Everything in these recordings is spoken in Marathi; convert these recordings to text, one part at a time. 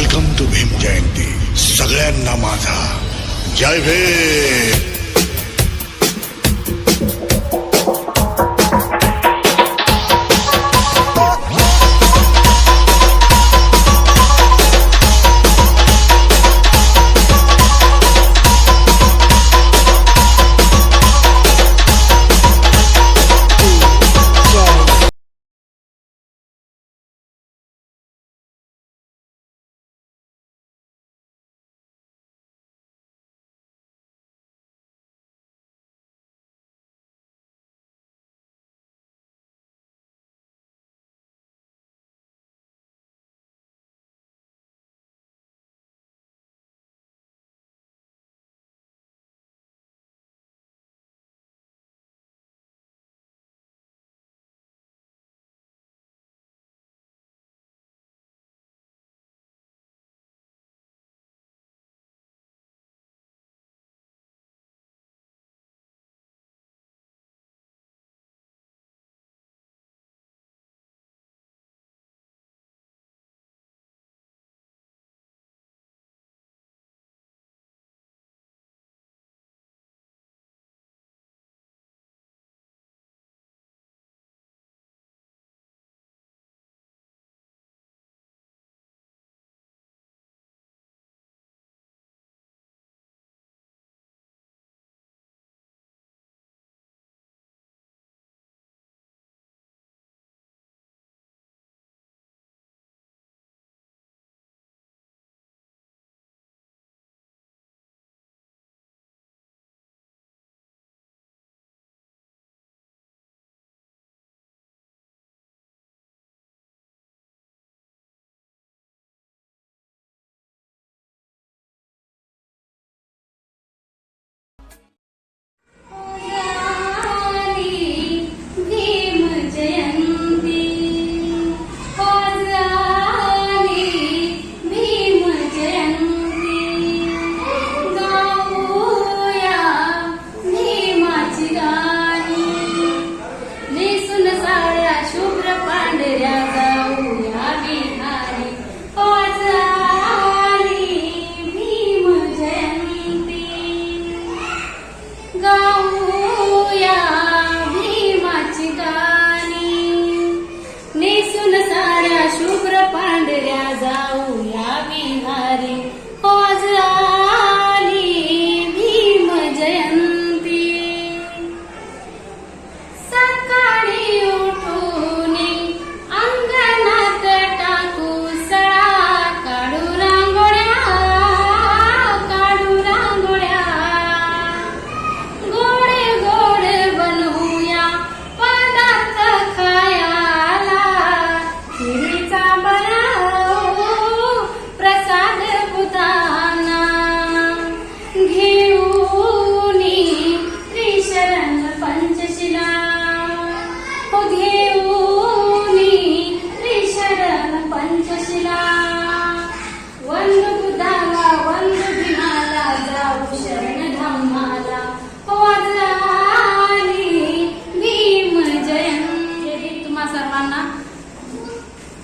वेलकम टू भीम जयंती सगळ्यांना माझा. जय भीम.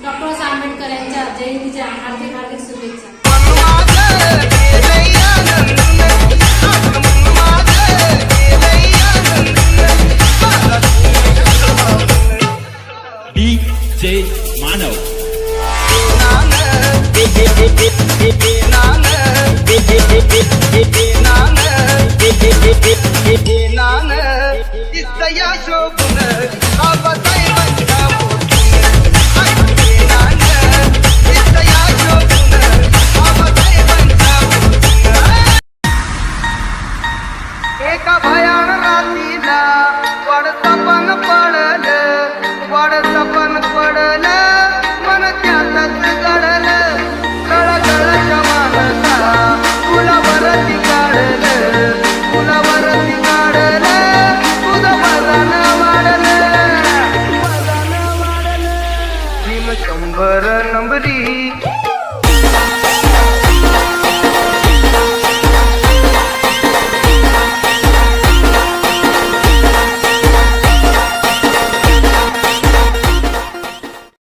डॉक्टर आंबेडकर यांच्या जयंतीच्या हार्दिक हार्दिक शुभेच्छा. एका भयान रातीला